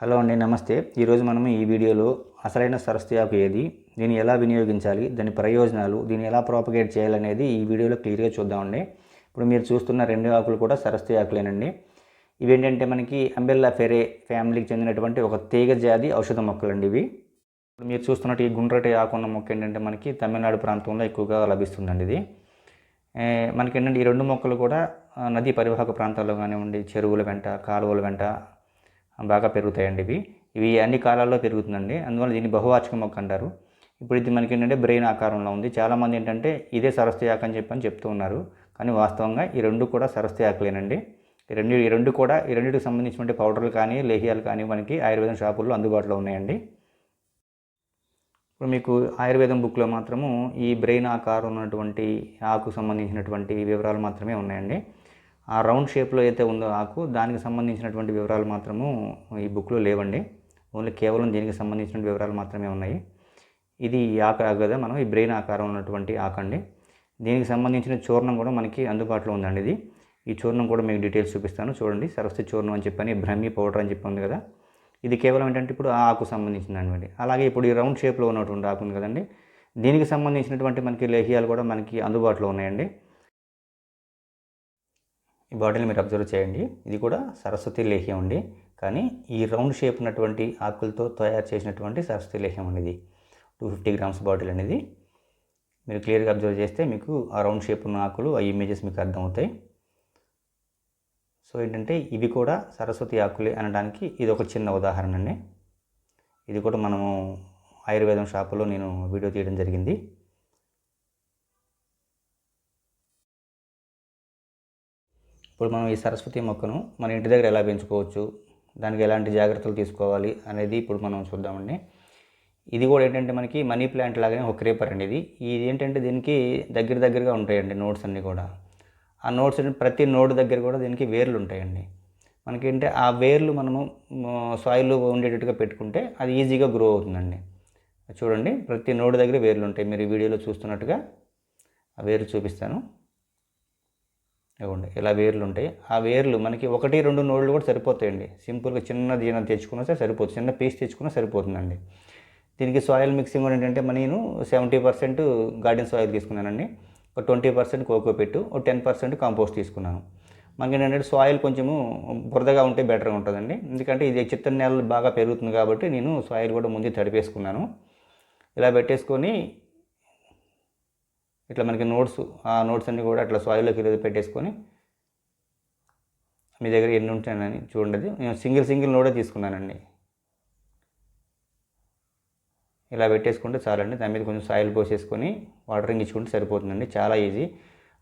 Hello అండి నమస్తే. ఈరోజు మనం ఈ వీడియోలో అసలైన సరస్వతి ఆకు ఏది దీన్ని ఎలా వినియోగించాలి దాని ప్రయోజనాలు దీన్ని ఎలా ప్రాపగేట్ చేయాలనేది ఈ వీడియోలో క్లియర్గా చూద్దామండి. ఇప్పుడు మీరు చూస్తున్న రెండు ఆకులు కూడా సరస్వతి ఆకులేనండి ఇవేంటంటే మనకి అంబెల్లా ఫెరే ఫ్యామిలీకి చెందినటువంటి ఒక తీగ జాతి ఔషధ మొక్కలండి ఇవి. ఇప్పుడు మీరు చూస్తున్నట్టు ఈ గుండ్రటి ఆకున్న మొక్క ఏంటంటే మనకి తమిళనాడు ప్రాంతంలో ఎక్కువగా లభిస్తుందండి ఇది. మనకి ఏంటంటే ఈ రెండు మొక్కలు కూడా నదీ పరివాహక ప్రాంతాల్లో కానివ్వండి చెరువుల వెంట కాలువల వెంట బాగా పెరుగుతాయండి ఇవి. ఇవి అన్ని కాలాల్లో పెరుగుతుందండి. అందువల్ల దీన్ని బహువాచక మొక్క అంటారు. ఇప్పుడు ఇది మనకి ఏంటంటే బ్రెయిన్ ఆకారంలో ఉంది. చాలామంది ఏంటంటే ఇదే సరస్వతి ఆకు అని చెప్పని చెప్తూ ఉన్నారు. కానీ వాస్తవంగా ఈ రెండు కూడా సరస్వతి ఆకులేనండి ఈ రెండు ఈ రెండు కూడా ఈ రెండింటికి సంబంధించినటువంటి పౌడర్లు కానీ లేహ్యాలు కానీ మనకి ఆయుర్వేదం షాపుల్లో అందుబాటులో ఉన్నాయండి. ఇప్పుడు మీకు ఆయుర్వేదం బుక్లో మాత్రము ఈ బ్రెయిన్ ఆకారం ఉన్నటువంటి ఆకు సంబంధించినటువంటి వివరాలు మాత్రమే ఉన్నాయండి. ఆ రౌండ్ షేప్లో అయితే ఉందో ఆకు దానికి సంబంధించినటువంటి వివరాలు మాత్రము ఈ బుక్లో లేవండి. ఓన్లీ కేవలం దీనికి సంబంధించిన వివరాలు మాత్రమే ఉన్నాయి. ఇది ఈ ఆక ఆకు కదా మనం ఈ బ్రెయిన్ ఆకారం ఉన్నటువంటి ఆక అండి. దీనికి సంబంధించిన చూర్ణం కూడా మనకి అందుబాటులో ఉందండి ఇది. ఈ చూర్ణం కూడా మీకు డీటెయిల్స్ చూపిస్తాను. చూడండి సరస్వతి చూర్ణం అని చెప్పని బ్రహ్మి పౌడర్ అని చెప్పి ఉంది కదా. ఇది కేవలం ఏంటంటే ఇప్పుడు ఆ ఆకు సంబంధించింది అలాగే ఇప్పుడు ఈ రౌండ్ షేప్లో ఉన్నటువంటి ఆకు ఉంది కదండి. దీనికి సంబంధించినటువంటి మనకి లేహ్యాలు కూడా మనకి అందుబాటులో ఉన్నాయండి. ఈ బాటిల్ని మీరు అబ్జర్వ్ చేయండి. ఇది కూడా సరస్వతి లేహ్యం అండి. కానీ ఈ రౌండ్ షేప్ ఉన్నటువంటి ఆకులతో తయారు చేసినటువంటి సరస్వతి లేహ్యం అనేది టూ ఫిఫ్టీ గ్రామ్స్ బాటిల్ అనేది మీరు క్లియర్గా అబ్జర్వ్ చేస్తే మీకు ఆ రౌండ్ షేప్ ఉన్న ఆకులు ఆ ఇమేజెస్ మీకు అర్థమవుతాయి. సో ఏంటంటే ఇవి కూడా సరస్వతి ఆకులే అనడానికి ఇది ఒక చిన్న ఉదాహరణ అండి. ఇది కూడా మనము ఆయుర్వేదం షాపులో నేను వీడియో తీయడం జరిగింది. ఇప్పుడు మనం ఈ సరస్వతి మొక్కను మన ఇంటి దగ్గర ఎలా పెంచుకోవచ్చు? దానికి ఎలాంటి జాగ్రత్తలు తీసుకోవాలి అనేది ఇప్పుడు మనం చూద్దామండి. ఇది కూడా ఏంటంటే మనకి మనీ ప్లాంట్ లాగానే ఒక క్రేపర్ అండి ఇది. ఇది ఏంటంటే దీనికి దగ్గర దగ్గరగా ఉంటాయండి నోట్స్ అన్నీ కూడా. ఆ నోట్స్ ప్రతి నోడ్ దగ్గర కూడా దీనికి వేర్లు ఉంటాయండి. మనకేంటే ఆ వేర్లు మనము సాయిల్లో ఉండేటట్టుగా పెట్టుకుంటే అది ఈజీగా గ్రో అవుతుందండి. చూడండి ప్రతి నోడ్ దగ్గర వేర్లు ఉంటాయి. మీరు వీడియోలో చూస్తున్నట్టుగా ఆ వేర్లు చూపిస్తాను. ఇవ్వండి ఇలా వేర్లు ఉంటాయి. ఆ వేర్లు మనకి ఒకటి రెండు నోళ్ళు కూడా సరిపోతాయండి. సింపుల్గా చిన్నది ఏమైనా తెచ్చుకున్నా సరే సరిపోతుంది చిన్న పీస్ తెచ్చుకున్నా సరిపోతుందండి. దీనికి సాయిల్ మిక్సింగ్ కూడా ఏంటంటే నేను సెవెంటీ పర్సెంట్ గార్డెన్ సాయిల్ తీసుకున్నానండి. ఒక ట్వంటీ పర్సెంట్ కోకో పెట్టు ఒక టెన్ పర్సెంట్ కాంపోస్ట్ తీసుకున్నాను. మనకి ఏంటంటే సాయిల్ కొంచెము బురదగా ఉంటే బెటర్గా ఉంటుందండి. ఎందుకంటే ఇది చిత్తడి నేలలు బాగా పెరుగుతుంది కాబట్టి నేను సాయిల్ కూడా ముందు తడిపేసుకున్నాను. ఇలా పెట్టేసుకొని ఇట్లా మనకి నోట్స్ ఆ నోట్స్ అన్నీ కూడా అట్లా సాయిల్లోకి ఈరోజు పెట్టేసుకొని మీ దగ్గర ఎన్ని ఉంటాయని చూడండి. నేను సింగిల్ సింగిల్ నోడే తీసుకున్నానండి. ఇలా పెట్టేసుకుంటే చాలండి. దాని మీద కొంచెం సాయిల్ పోసేసుకొని వాటరింగ్ ఇచ్చుకుంటే సరిపోతుందండి. చాలా ఈజీ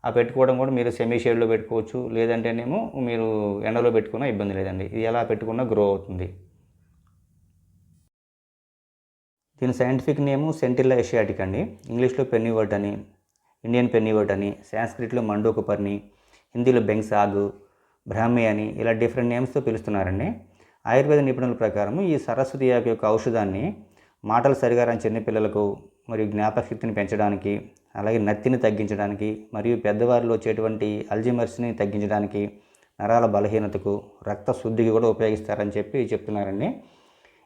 ఆ పెట్టుకోవడం కూడా మీరు సెమీ షేడ్లో పెట్టుకోవచ్చు. లేదంటేనేమో మీరు ఎండలో పెట్టుకున్నా ఇబ్బంది లేదండి. ఇది ఎలా పెట్టుకున్నా గ్రో అవుతుంది. దీని సైంటిఫిక్ నేము సెంటిల్లా ఏషియాటిక్ అండి. ఇంగ్లీష్లో పెన్నీవర్డ్ అని ఇండియన్ పెన్నీవర్డ్ అని సాంస్క్రిట్లో మండోకుపర్ని హిందీలో బెంగ్సాగు బ్రాహ్మి అని ఇలా డిఫరెంట్ నేమ్స్తో పిలుస్తున్నారండి. ఆయుర్వేద నిపుణుల ప్రకారం ఈ సరస్వతి ఆకు యొక్క ఔషధాన్ని మాటలు సరిగా రాని చిన్నపిల్లలకు మరియు జ్ఞాపకశక్తిని పెంచడానికి అలాగే నత్తిని తగ్గించడానికి మరియు పెద్దవారిలో వచ్చేటువంటి అల్జిమర్స్ని తగ్గించడానికి నరాల బలహీనతకు రక్త శుద్ధికి కూడా ఉపయోగిస్తారని చెప్పి చెప్తున్నారండి.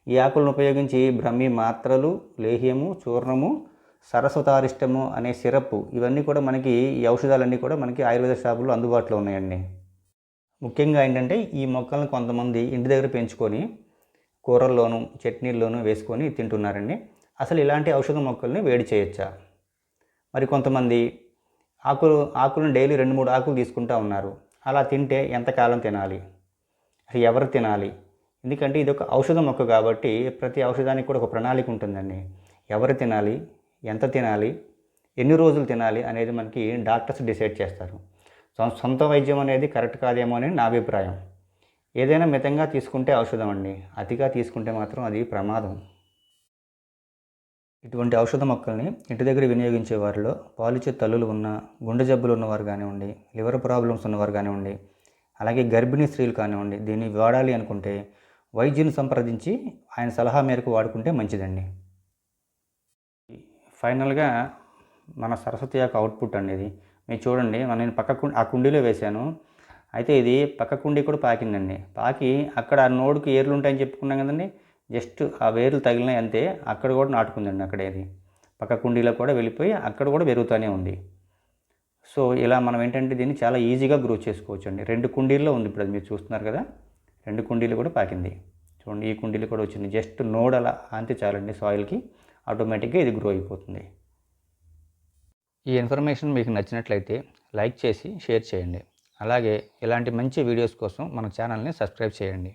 ఈ ఆకులను ఉపయోగించి బ్రహ్మి మాత్రలు లేహ్యము చూర్ణము సరస్వతారిష్టము అనే సిరప్ ఇవన్నీ కూడా మనకి ఈ ఔషధాలన్నీ కూడా మనకి ఆయుర్వేద షాపుల్లో అందుబాటులో ఉన్నాయండి. ముఖ్యంగా ఏంటంటే ఈ మొక్కలను కొంతమంది ఇంటి దగ్గర పెంచుకొని కూరల్లోనూ చట్నీల్లోనూ వేసుకొని తింటున్నారండి. అసలు ఇలాంటి ఔషధ మొక్కల్ని వేడి చేయొచ్చా? మరి కొంతమంది ఆకులు ఆకులను డైలీ రెండు మూడు ఆకులు తీసుకుంటా ఉన్నారు. అలా తింటే ఎంతకాలం తినాలి? అసలు ఎవరు తినాలి? ఎందుకంటే ఇది ఒక ఔషధ మొక్క కాబట్టి ప్రతి ఔషధానికి కూడా ఒక ప్రణాళిక ఉంటుందండి. ఎవరు తినాలి? ఎంత తినాలి ఎన్ని రోజులు తినాలి అనేది మనకి డాక్టర్స్ డిసైడ్ చేస్తారు. సొంత వైద్యం అనేది కరెక్ట్ కాదేమో అని నా అభిప్రాయం. ఏదైనా మితంగా తీసుకుంటే ఔషధం అండి. అతిగా తీసుకుంటే మాత్రం అది ప్రమాదం. ఇటువంటి ఔషధ మొక్కల్ని ఇంటి దగ్గర వినియోగించే వారిలో పాలిచ్చే తల్లులు ఉన్న గుండె జబ్బులు ఉన్నవారు కానివ్వండి లివర్ ప్రాబ్లమ్స్ ఉన్నవారు కానివ్వండి అలాగే గర్భిణీ స్త్రీలు కానివ్వండి దీన్ని వాడాలి అనుకుంటే వైద్యుని సంప్రదించి ఆయన సలహా మేరకు వాడుకుంటే మంచిదండి. ఫైనల్గా మన సరస్వతి యొక్క అవుట్పుట్ అండి ఇది. మీరు చూడండి మన నేను పక్క కు- ఆ కుండీలో వేశాను. అయితే ఇది పక్క కుండీ కూడా పాకిందండి. పాకి అక్కడ ఆ నోడుకి ఏర్లు ఉంటాయని చెప్పుకున్నాం కదండి. జస్ట్ ఆ వేర్లు తగిలినాయి అంతే. అక్కడ కూడా నాటుకుందండి అక్కడే ఇది. పక్క కుండీలో కూడా వెళ్ళిపోయి అక్కడ కూడా పెరుగుతూనే ఉంది. సో ఇలా మనం ఏంటంటే దీన్ని చాలా ఈజీగా గ్రో చేసుకోవచ్చు అండి రెండు కుండీల్లో ఉంది ఇప్పుడు అది మీరు చూస్తున్నారు కదా. రెండు కుండీలు కూడా పాకింది. చూడండి ఈ కుండీలు కూడా వచ్చింది. జస్ట్ నోడ్ అలా అంతే చాలండి సాయిల్కి. ఆటోమేటిక్గా ఇది గ్రో అయిపోతుంది. ఈ ఇన్ఫర్మేషన్ మీకు నచ్చినట్లయితే లైక్ చేసి షేర్ చేయండి. అలాగే ఇలాంటి మంచి వీడియోస్ కోసం మన ఛానల్ని సబ్స్క్రైబ్ చేయండి.